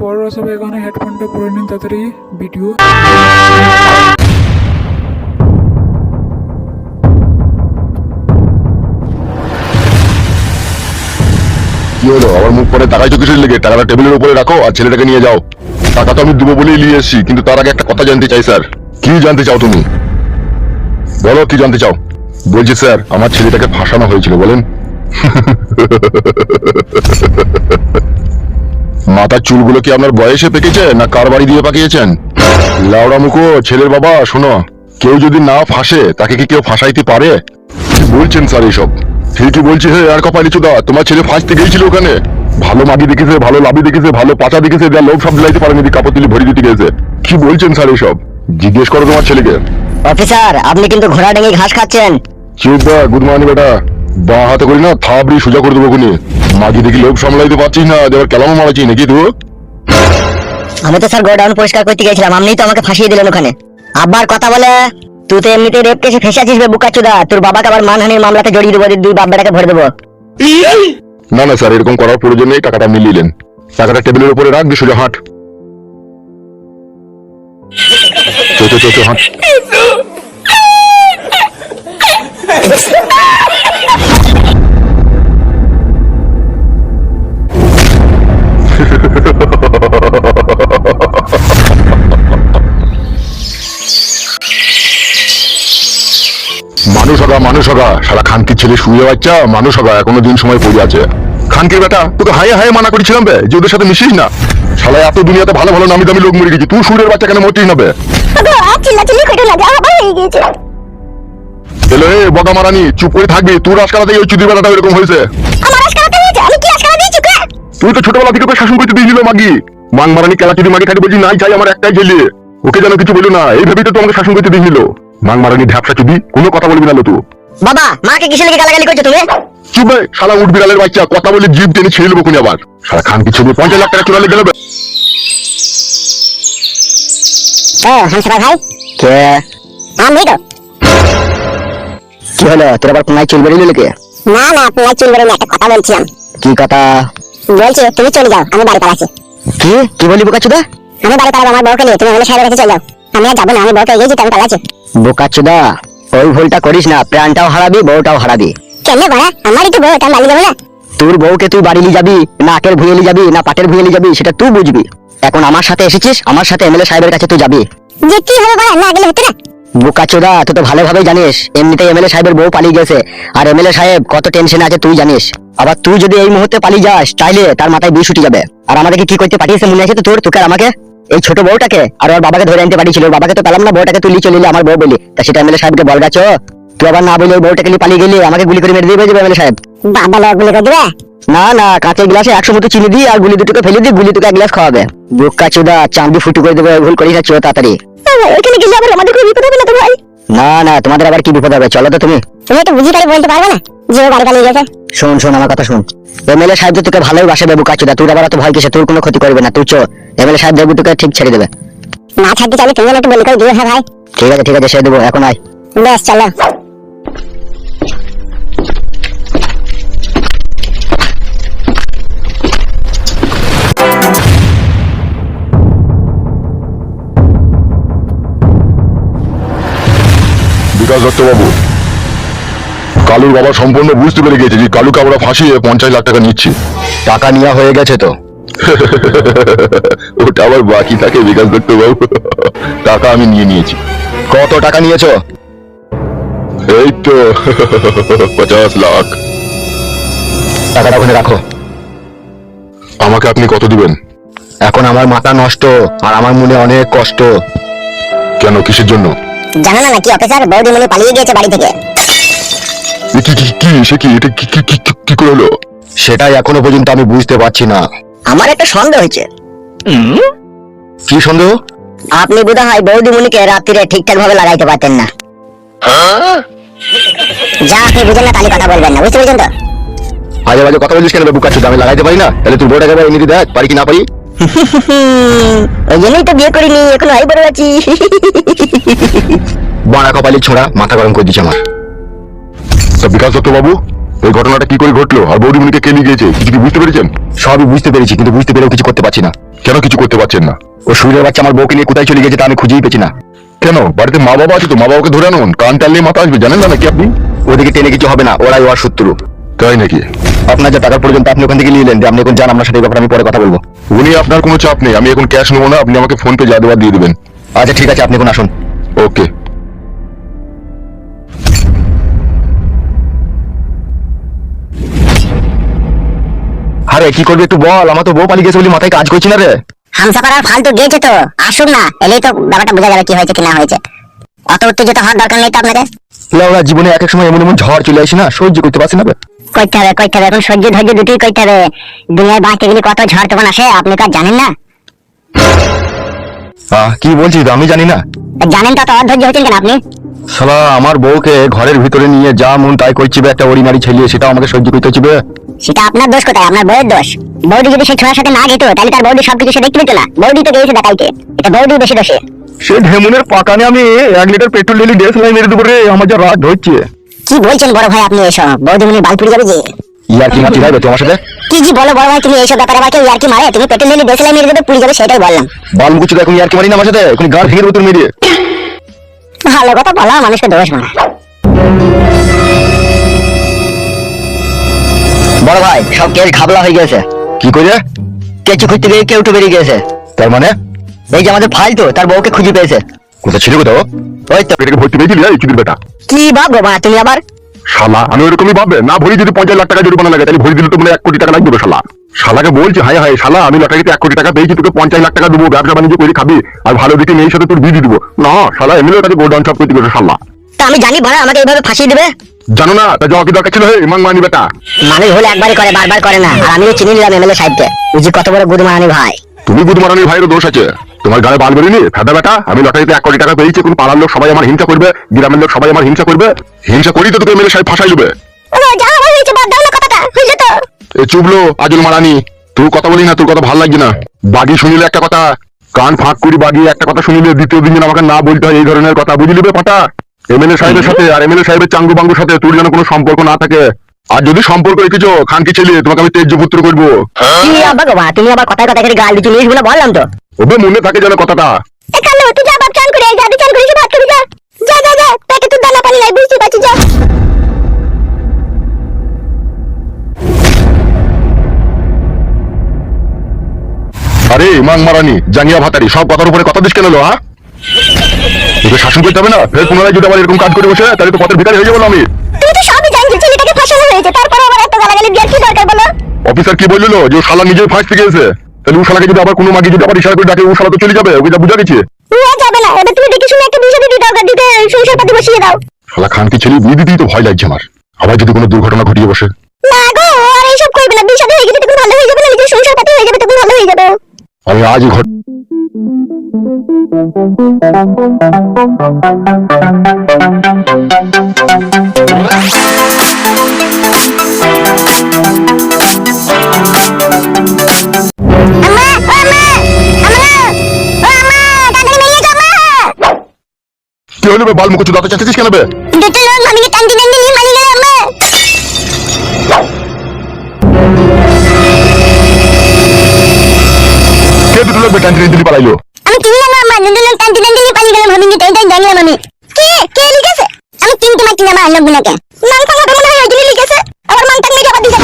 বড়রা সবাই এখানে হেডফোনটা পরে নিন তাড়াতাড়ি ভিডিও কি হলো? আমার মুখ পরে টাকাইছো কিসের লেগে? টাকাটা টেবিলের উপরে রাখো আর ছেলেটাকে নিয়ে যাও। টাকা তো আমি দেবো বলেই নিয়ে এসেছি, কিন্তু তার আগে একটা কথা জানতে চাই, স্যার। কি জানতে চাও তুমি? বলো, কি জানতে চাও? বলছি, স্যার, আমার ছেলেটাকে ফাঁসানো হয়েছিল, বলেন। মাথার চুলগুলো কি আপনার বয়সে পেকেছে না কার বাড়ি দিয়ে পাকিয়েছেন? লাউড়া মুখো ছেলের বাবা শোনো। কেউ যদি না ফাঁসে তাকে কি কেউ ফাঁসাইতে পারে? বলছেন স্যার এইসব ঠিকই বলছি হে আর কপালি চুদা তোমার ছেলে ফাঁসতে গিয়েছিল ওখানে। ভালো মাগি দেখেছে ভালো লাভি দেখেছে ভালো পাচা দেখেছে যা লোক সব দিলাইতে পারেনি কাপড় তুলি ভরি দিতে গেছে কি বলছেন স্যার এইসব জিজ্ঞেস করো তোমার ছেলেকে। অফিসার আপনি কিন্তু ঘোড়া ডেঙ্গি ঘাস খাচ্ছেন। চুপ দা গুড মর্নিং বেটা। বা হাতে করি না থাবড়ি সোজা করে দেবো মাগি দেখি লোক সামলাইতে পারছিস না এবার কেলামও মারাচ্ছি নাকি তুই আমি তো স্যার গোডাউন পরিষ্কার করতে গেছিলাম আপনি তো আমাকে ফাঁসিয়ে দিলেন ওখানে। আবার কথা বলে তুই তো এমনিতে রেপ কেসে ফেসে আছিস বে বুকাচুদা তোর বাবাকে আবার মানহানির মামলাতে জড়িয়ে দেবো দুই বাপ বেটাকে ভরে দেবো। না না স্যার এরকম করার প্রয়োজন নেই টাকাটা মিলিলেন টাকাটা টেবিলের উপরে রাখ দিয়ে সোজা হাঁট। চো চো চো হাঁট। মানুষ হগা মানুষ হগা সারা খানকির ছেলে শুয়ে বাচ্চা মানুষ হগা এখনও দিন সময় পড়ে আছে। খানকির বেটা তোকে হায়ে হায়ে মানা করেছিলাম বে যে ওদের সাথে মিশিস না। শালা এত দুনিয়াতে ভালো ভালো নামি দামি লোক মরে গেছি তুই সুরের বাচ্চা কেন মরতিস না বে? এলো বগা মারানি চুপ করে থাকবি তুই রাজকালাতে ওই চুদির বেলাটা এরকম হয়েছে। তুই তো ছোটবেলা থেকে ওকে শাসন করতে দিয়েছিল মাগি। মাং মারানি কেলা চুদি মাগি খাটি বলছি নাই চাই আমার একটাই ছেলে ওকে যেন কিছু বলো না এই ভেবেই তো তোমাকে শাসন করতে দিয়েছিল। মাং মারানি ঢ্যাপসা চুদি কোনো কথা বলবি না লো তুই বাবা মাকে কিসের লেগে গালাগালি করছ তুমি? চুপ বে, শালা উঠ বিড়ালের বাচ্চা কথা বলে জিভ টেনে ছেড়ে দেবো কোনি আবার। সারা খান কিছু পঞ্চাশ লাখ টাকা চুরালে গেলে বে। হ্যাঁ হামসারা ভাই। কে? আমি তো? কি হলো? তোর আবার কোনায় চুল বেরিয়ে কে না না আপনার চুল বেরোনি একটা কথা বলছিলাম। কি কথা? বলছি তুমি চলে যাও আমি বাড়ি পালাচ্ছি। কি? কি বলি বুকাচুদা আমি বাড়ি পালাবো আমার বউকে নিয়ে। তুমি হলে সাহেবের কাছে চলে যাও। আমি আর যাব না আমি বউকে এগিয়ে যেতে আমি পালাচ্ছি। বুকাচুদা ওই ভুলটা করিস না প্রাণটাও হারাবি বউটাও হারাবি। কেমনে বড়া আমারই তো বউ আমি বাড়ি যাব না। তোর বউকে তুই বাড়ি নিয়ে যাবি না আকের ভুঁয়ে নিয়ে যাবি না পাটের ভুঁয়ে নিয়ে যাবি সেটা তুই বুঝবি। এখন আমার সাথে এসেছিস আমার সাথে এমএলএ সাহেবের কাছে তুই যাবি। যে কি হবে বড়া না গেলে হতো না। বুকাচোদা তুই তো ভালোভাবেই জানিস এমনিতেই এমএলএ সাহেবের বউ পালিয়ে গেছে। আর এমএলএ সাহেব কত টেনশনে আছে তুই জানিস। আবার তুই যদি এই মুহূর্তে পালিয়ে যাস তাইলে তার মাথায় বিষ উঠে যাবে। আর আমাদেরকে কি করতে পাঠিয়েছে মনে আছে তো তোর? তোকে আর আমাকে? এই ছোট বউটাকে? আর ওর বাবাকে ধরে আনতে পাঠিয়েছিল। ওর বাবাকে তো পেলাম না বউটাকে তুই চলে এলি আমার বউ বলি। তা সেটা এমএলএ সাহেবকে বল গাছ তুই আবার না বলে ওই বউটাকে নিয়ে পালিয়ে গেলি আমাকে গুলি করে মেরে দিয়ে যাবে এমএলএ সাহেব। বাবা গুলি করে দিবে? না না কাঁচের গ্লাসে একশো মতো চিনি দিই আর গুলি দুটোকে ফেলে দিই গুলি তোকে এক গ্লাস খাওয়াবে। বুকা চুদা চাঁদি ফুটু করে দেবে ভুল করিস না চো তাড়াতাড়ি। ওইখানে গেলে আবার আমাদের কোনো বিপদ হবে না তো ভাই? না না তোমাদের আবার কি বিপদ হবে? চলো তো তুমি। তুমি একটু বুঝি তাই বলতে পারবে না যে ও বাড়ি পালিয়ে গেছে। শোন শোন আমার কথা শোন। এমএলএ সাহেব তোকে ভালোই বাসে দেবো কাচুদা তুই আবার তো ভয় কিসে তোর কোনো ক্ষতি করবে না তুই চো। এমএলএ সাহেব দেবো তোকে ঠিক ছেড়ে দেবে। না ছাড়তে চাইলে তুমি একটু বলি করে দিও হ্যাঁ ভাই? ঠিক আছে ঠিক আছে সে দেবো। এখন আয়। বেশ চলো। বিকাশ দত্তবাবু কালুর বাবা সম্পূর্ণ বুঝতে পেরে গেছে যে কালুকে আমরা ফাঁসিয়ে পঞ্চাশ লাখ টাকা নিচ্ছি। টাকা নেওয়া হয়ে গেছে তো। ওটা আবার বাকি থাকে বিকাশ দত্তবাবু টাকা আমি নিয়ে নিয়েছি। কত টাকা নিয়েছো? এই তো পঞ্চাশ লাখ। টাকাটা ওখানে রাখো। আমাকে আপনি কত দিবেন? এখন আমার মাথা নষ্ট আর আমার মনে অনেক কষ্ট। কেন কিসের জন্য? জানো না নাকি অফিসার? বৌদি মনে পালিয়ে গিয়েছে বাড়ি থেকে। এ কি কি কি সে কি এটা কি কি কি কি- কি করে হলো? সেটাই এখনও পর্যন্ত আমি বুঝতে পারছি না। আমার একটা সন্দেহ হয়েছে। কি সন্দেহ? আপনি বোধ হয় বৌদিমণিকে রাত্রিরে ঠিকঠাক ভাবে লাগাইতে পারতেন না। যা আপনি বুঝেন না তাহলে কথা বলবেন না বুঝতে পেরেছেন তো? আজে বাজে কথা বলিস কেন বুকা আমি লাগাইতে পারি না? তাহলে তুই বউটাকে দিয়ে দেখ পারি কি না পারি? ওই জন্যই তো বিয়ে করিনি এখন আই বড় আছি। বাড়া কপালি ছোঁড়া মাথা গরম করে দিচ্ছে আমার। তা বিকাশ দত্ত বাবু ওই ঘটনাটা কি করে ঘটলো? আর বৌদিমণিকে কে নিয়ে গিয়েছে? কিছু কি বুঝতে পেরেছেন? সবই বুঝতে পেরেছি কিন্তু বুঝতে পেরেও কিছু করতে পারছি না। কেন কিছু করতে পারছেন না? ও সুরের বাচ্চা আমার বউকে নিয়ে কোথায় চলে গেছে তা আমি খুঁজেই পেছি না। কেন? বাড়িতে মা বাবা আছে তো মা বাবাকে ধরে আনুন। কান টানলে মাথা আসবে জানেন না নাকি আপনি? ওদিকে টেনে কিছু হবে না ওরাই ওর শত্রু। তাই নাকি? আপনার যে টাকার প্রয়োজন আপনি ওখান থেকে নিয়ে নিলেন যে আপনি এখন যান আপনার সাথে ব্যাপারে আমি পরে কথা বলব। উনি আপনার কোনো চাপ নেই আমি এখন ক্যাশ নেব না আপনি আমাকে ফোন পে যা দেওয়ার দিয়ে দেবেন। আচ্ছা ঠিক আছে আপনি এখন আসুন। ওকে। আরে কি করবি একটু বল? আমার তো বউ পালিয়ে গেছে বলে মাথায় কাজ করছি না রে। হামসাফার আর ফালতু গেছে তো আসুন না এলেই তো ব্যাপারটা বোঝা যাবে কি হয়েছে কি না হয়েছে। অত উত্তেজিত হওয়ার দরকার নেই তো আপনাদের? লাউরা জীবনে এক এক সময় এমন এমন ঝড় চলে আসে না সহ্য করতে পারছি না বে। করতে হবে করতে হবে এখন সহ্য ধৈর্য দুটোই করতে হবে। দুনিয়ায় বাঁচতে গেলে কত ঝড় তখন আসে আপনি তো জানেন না। আহ কি বলছিস তো আমি জানি না। জানেন তো অত অধৈর্য হচ্ছেন কেন আপনি? শালা আমার বউকে ঘরের ভিতরে নিয়ে যা মন তাই করছি বে, একটা ওড়িমারি ছেলিয়ে সেটা আমাকে সহ্য করতে হচ্ছে সেটা আপনার দোষ কোথায়? আপনার বউয়ের দোষ। বৌদি যদি সে ছোড়ার সাথে না যেত তাহলে তার বৌদি সবকিছু সে দেখতে পেত না। বৌদি তো গেছে দেখাইতে এটা বৌদি বেশি দোষে। সে ঢেমুনের পাকানে আমি এক লিটার পেট্রোল ডেলি ডেস লাই মেরে দেবো রে আমার যা রাগ ধরছে। কি বলছেন বড় ভাই আপনি এসব? বৌদি মনে বাল পুড়ে যাবে যে? ইয়ার কি যাবে তোমার সাথে? কি জি বলো বড় ভাই তুমি এইসব ব্যাপারে আবার কেউ ইয়ার্কি মারে? তুমি পেট্রোল ঢেলে দেশলাই মেরে দেবে পুড়ে যাবে সেটাই বললাম। বালমুকুচু এখন ইয়ার কি মারি না আমার সাথে? এখন গাড় ভেঙে মেরে ভালো কথা বলো মানুষকে দোষ মারা বড় ভাই সব কেস ঘাবলা হয়ে গেছে। কি করে কেঁচু খুঁজতে গিয়ে কেউ উঠে বেরিয়ে গেছে তার মানে? এই যে আমাদের ফাইল তো তার বউকে খুঁজে পেয়েছে। কোথায় ছিল কোথাও? ওই তো। এটাকে ভর্তি পেয়েছিলি চুদির বেটা? কি ভাবো মা তুমি আবার? শালা আমি ওরকমই ভাববে। না ভরি যদি পঞ্চাশ লাখ টাকা জরিমানা লাগে তাহলে ভরি দিলে তো মনে এক কোটি টাকা লাগবে শালা। শালাকে বলছি হায় হায় শালা আমি লটারিতে এক কোটি টাকা পেয়েছি তোকে পঞ্চাশ লাখ টাকা দেবো ব্যবসা বাণিজ্য করে খাবি আর ভালো দিকে মেয়ের সাথে তোর বিয়ে দিবো। না শালা এমএলএ কাছে গোডাউন সব করতে গেছে শালা। তা আমি জানি বড় আমাকে এইভাবে ফাঁসিয়ে দেবে? জানো না তা যাওয়া কি দরকার ছিল হে ইমাং মানি বেটা? মানুষ হলে একবারই করে বারবার করে না। আর আমিও চিনি নিলাম এমএলএ সাহেবকে। বুঝি কত বড় গুদমানি ভাই। তুমি বুধ মারানির ভাইয়েরও দোষ আছে। তোমার গায়ে বাল বেরিনি ফেদা বেটা আমি লটারিতে এক কোটি টাকা পেয়েছি কোন পাড়ার লোক সবাই আমার হিংসা করবে গ্রামের লোক সবাই আমার হিংসা করবে। হিংসা করি তো তোকে এমএলএ সাহেব ফাঁসাই দেবে। চুবলো আজল মারানি তুই কথা বলি না তোর কথা ভালো লাগছে না। বাগি শুনিলে একটা কথা কান ফাঁক করি বাগি একটা কথা শুনিলে দ্বিতীয় দিন আমাকে না বলতে হয় এই ধরনের কথা বুঝলি বে পাটা? এমএলএ সাহেবের সাথে আর এমএলএ সাহেবের চাঙ্গু বাঙ্গুর সাথে তোর যেন কোনো সম্পর্ক না থাকে। আর যদি সম্পর্ক রেখেছো খানকি ছেলে তোমাকে আমি তেজ্য পুত্র করব। আবার তুমি আবার কথায় কথায় করে গাল দিচ্ছ বলে বললাম তো। ওবে মনে থাকে যেন কথাটা। এখানে তুই যা বাপ চান করে যা তুই চান করে ভাত খাবি যা। যা যা যা পেটে তুই দানা পানি নাই বুঝতে পারছিস যা। আরে ইমাং মারানি জাঙ্গিয়া ভাতারি সব কথার উপরে কথা দিস কেন লো, হ্যাঁ শাসন করতে হবে না? ফের পুনরায় যদি আবার এরকম কাজ করে বসে তাহলে তো পথের ভিকারি হয়ে যাব আমি তুই তো সবই জানিস ছেলেটাকে ফাঁসানো হয়েছে তারপর আবার এত গালাগালি দেওয়ার কি দরকার বলো? অফিসার কি বলল? যে ও শালা নিজেই ফাঁস থেকে গেছে তাহলে ও শালাকে যদি আবার কোনো মাগি যদি আবার ইশারা করে ডাকে ও শালা তো চলে যাবে ওকে যা বুঝা গেছে? নিয়ে যাবে না। এবার তুমি দেখে শুনে একটা বিষয় দিয়ে দাও দিতে সংসার পাতি বসিয়ে দাও। শালা খানকে ছেলে বিয়ে দিতেই তো ভয় লাগছে আমার। আবার যদি কোনো দুর্ঘটনা ঘটিয়ে বসে। না গো আর এইসব করবে না। বিষয় হয়ে গেলে তখন ভালো হয়ে যাবে না নিজের সংসার পাতি হয়ে যাবে তখন ভালো হয়ে যাবে। আমি আজই ঘট আম্মা বে বাল মুখ দাঁতে চাচ্ছিস কেন বে? দুটো লোক মামিকে টানতে টানতে নিয়ে পালিয়ে গেল আম্মা কে দুটো লোক দিলি পালাইলো? আমি না আম্মা দুটো লোক টানতে টানতে নিয়ে পালিয়ে গেল ভাবিনি তাই তাই জানলাম আমি কে? কে লিখেছে? আমি চিনতে পারছি না আমার লোকগুলোকে নাম টাঙাবে মনে হয় ওই জন্য লিখেছে। আবার মান টাঙিয়ে যাবার দিয়ে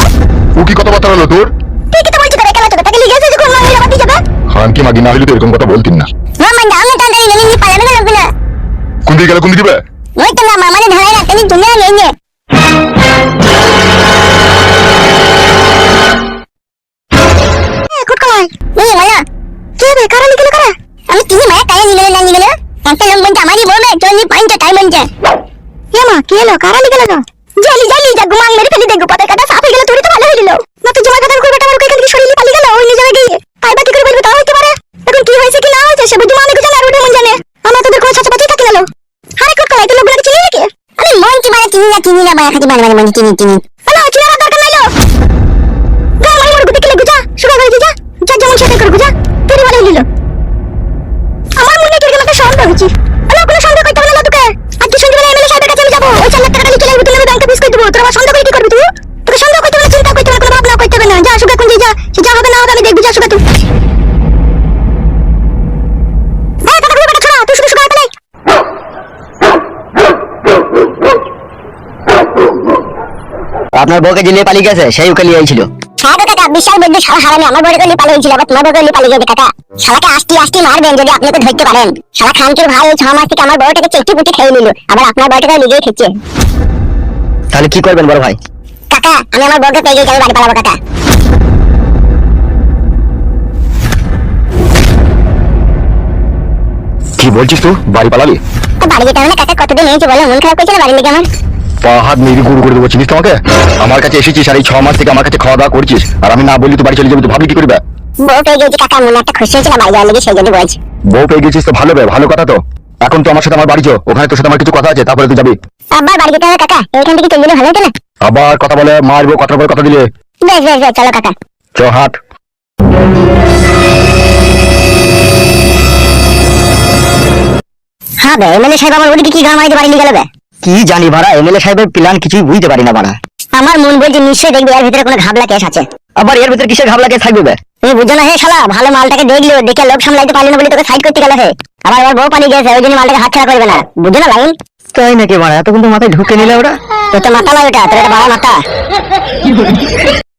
ও কি কথাবার্তা হলো তোর? ঠিকই তো বলছি তোরা কেন তোকে লিখেছে যখন যাবে খানকে মাগি না হলে তো এরকম কথা বলতিন না। মামা না নিয়ে পালাবে না লোকগুলো কোন দিকে গেলে কোন দিকে ওই তো না মামারে ধরাই রাখতে নি দুনিয়া নেই নে কুটকলাই এই মালা কে রে কারা নিকলে কারা? আমি কি মায়া কায়া নিগলে না নিগলে একটা লোক বলতে আমারই বউ মে চলনি পাইনটা টাইম বলছে। এ মা, কে লো কারা নিগলে গো? জালি জালি, যা গুমাং মেরে ফেলি দেখো পথের কাটা সাফ হয়ে গেল তুই তো ভালো হয়ে না তো জমা কাটার করবে টাবার কইখান থেকে সরিয়ে পালিয়ে গেল, ওই নিজে গিয়ে আই বাকি করে বলবে তাও হইতে পারে। এখন কি হয়েছে, কি না হয়েছে, সে বুঝি মানে জানে আর ওটা মন জানে আমরা তোদের কোনো ছাচা পাতি থাকি না লো আরে কোট কলাই তুই লোকগুলোকে চিনি নাকি আরে মন কি মানে চিনি না চিনি না মায়া খাতি মানে মানে মন চিনি চিনি হ্যালো চিনার দরকার নাই লো গা মারি মোর কেলে গুজা সুগা হয়ে যা। যা যেমন সাথে করে গুজা তুই ভালো হইল। আমার মনে তোর গেলে সন্দেহ হচ্ছে হ্যালো কোনো সন্দেহ করতে না তোকে। আজকে সন্ধ্যাবেলা এমএলএ সাহেবের কাছে আমি যাব। ওই চার লাখ টাকা নিয়ে চলে আসব তুই ব্যাংকে ফিস করে দেবো। তোর আবার সন্দেহ করে কি করবি তুই? তোকে সন্দেহ করতে না, চিন্তা করতে না, কোনো ভাবনা করতে হবে না। যা সুগা কোন যা। যা হবে না আমি দেখবি, যা সুগা তুই। আপনার বউকে জিলিয়ে পালিয়ে গেছে সেই ওকে নিয়ে ছিল হ্যাঁ গো কাকা বিশাল বৈদ্য শালা হারামি আমার বড় গলি পালিয়ে গেছিল আবার তোমার বড় গলি পালিয়ে গেছে কাকা। শালাকে আস্তি আস্তি মারবেন যদি আপনি ওকে ধরতে পারেন। শালা খানকির ভাই ওই ছ মাস থেকে আমার বড়টাকে চেটে পুটে খেয়ে নিল আবার আপনার নিজেই খেচ্ছে। তাহলে কি করবেন বড় ভাই? কাকা আমি আমার বউকে পেয়ে গেছি আমি বাড়ি পালাবো কাকা। কি বলছিস তুই? বাড়ি পালালি তো বাড়ি যেতে হবে না কাকা কতদিন হয়েছে বলো মন খারাপ করছে না বাড়ির লেগে আমার? পা হাত মেরে গুড় করে দেবো চিনিস তোমাকে? আমার কাছে এসেছিস আর এই ছ মাস থেকে আমার কাছে খাওয়া দাওয়া করছিস। আর আমি না বললি তুই বাড়ি চলে যাবি তুই ভাবলি কি করবে? বউ পেয়ে গেছি কাকা মনে একটা খুশি হয়েছিল বাড়ি যাওয়ার লেগে সেই জন্য বলছি। বউ পেয়ে গেছিস তো ভালো বে ভালো কথা তো। এখন তো আমার সাথে আমার বাড়ি চো ওখানে তোর সাথে আমার কিছু কথা আছে তারপরে তুই যাবি। আবার বাড়ি যেতে হবে কাকা এইখান থেকে চলে গেলে ভালো হতো না? আবার কথা বলে মারবো কথার পর কথা দিলে। বেশ বেশ বেশ চলো কাকা। চ হাট। হ্যাঁ বে এমএলএ সাহেব আমার ওদিকে কি গান মারিতে বাড়ি নিয়ে গেল বে? কি জানি ভাড়া এমএলএ সাহেবের প্ল্যান কিছুই বুঝতে পারি না ভাড়া আমার মন বলছে নিশ্চয়ই দেখবি এর ভিতরে কোনো ঘাবলা কেস আছে। আবার এর ভিতরে কিসের ঘাবলা কেস থাকবে? তুমি বুঝো না হে শালা ভালো মালটাকে দেখল দেখে লোক সামলাইতে পারলি না বলে তোকে সাইড করতে গেল হে। আবার আবার বউ পানি গেছে ওই জন্য মালটাকে হাত খেলা করবে না। বুঝো না লাইন তাই নাকি ভাড়া এতক্ষণ তো মাথায় ঢুকে নিলে ওরা? তোর তো মাথা লাগে ওটা তোর একটা বড় মাথা।